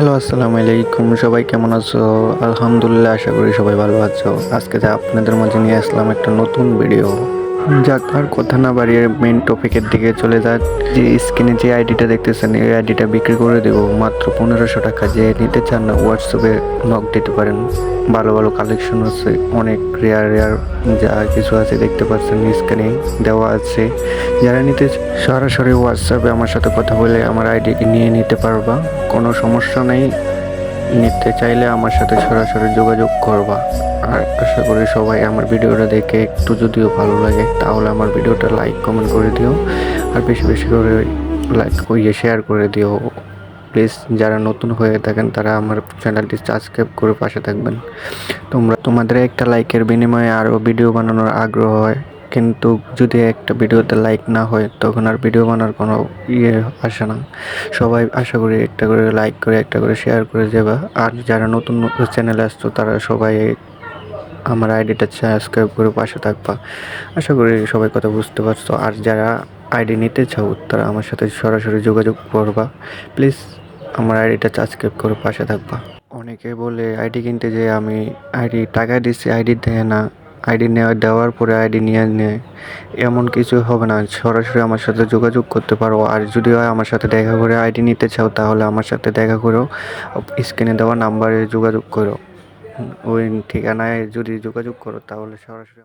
Hello, আসসালামু আলাইকুম। সবাই কেমন আছো? আলহামদুলিল্লাহ, আশা করি সবাই ভালো আছো। আজকে আপনাদের মাঝে নিয়ে আসলাম একটা নতুন ভিডিও যাক, আর কথা না বাড়িয়ে মেন টপিকের দিকে চলে যাক। যে স্ক্রিনে যে আইডিটা দেখতেছেন, এই আইডিটা বিক্রি করে দেবো মাত্র পনেরোশো টাকা। যে নিতে চান না হোয়াটসঅ্যাপে নক দিতে পারেন। ভালো ভালো কালেকশন আছে, অনেক রেয়ার রেয়ার যা কিছু আছে দেখতে পাচ্ছেন স্ক্রিনে দেওয়া আছে। যারা নিতে সরাসরি হোয়াটসঅ্যাপে আমার সাথে কথা বলে আমার আইডিকে নিয়ে নিতে পারবা। কোনো সমস্যা নেই। নিতে চাইলে আমার সাথে সরাসরি যোগাযোগ করবা। আর আশা করি সবাই আমার ভিডিওটা দেখে একটু যদিও ভালো লাগে, তাহলে আমার ভিডিওটা লাইক কমেন্ট করে দিও। আর বেশি বেশি করে লাইক ইয়ে শেয়ার করে দিও। প্লিজ যারা নতুন হয়ে থাকেন, তারা আমার চ্যানেলটি সাবস্ক্রাইব করে পাশে থাকবেন। তোমরা, তোমাদের একটা লাইকের বিনিময়ে আরও ভিডিও বানানোর আগ্রহ হয়। কিন্তু যদি একটা ভিডিওতে লাইক না হয়, তখন আর ভিডিও বানার কোনো ইয়ে আসে না। সবাই আশা করি একটা করে লাইক করে, একটা করে শেয়ার করে যাবা আর যারা নতুন চ্যানেলে আসছো, তারা সবাই আমার আইডিটা সাবস্ক্রাইব করে পাশে থাকবা। আশা করি সবাই কথা বুঝতে পারছ। আর যারা আইডি নিতে চাও, তারা আমার সাথে সরাসরি যোগাযোগ করবা। প্লিজ আমার আইডিটা সাবস্ক্রাইব করে পাশে থাকবা। অনেকে বলে আইডি কিনতে যে আমি আইডি টাকা দিচ্ছি আইডি দেয় না। আইডি নেওয়া, দেওয়ার পরে আইডি নিয়ে নেয়। এমন কিছু হবে না, সরাসরি আমার সাথে যোগাযোগ করতে পারো। আর যদি হয় আমার সাথে দেখা করে আইডি নিতে চাও, তাহলে আমার সাথে দেখা করো। স্ক্রিনে দেওয়া নাম্বারে যোগাযোগ করো। ওই ঠিকানায় যদি যোগাযোগ করো, তাহলে সরাসরি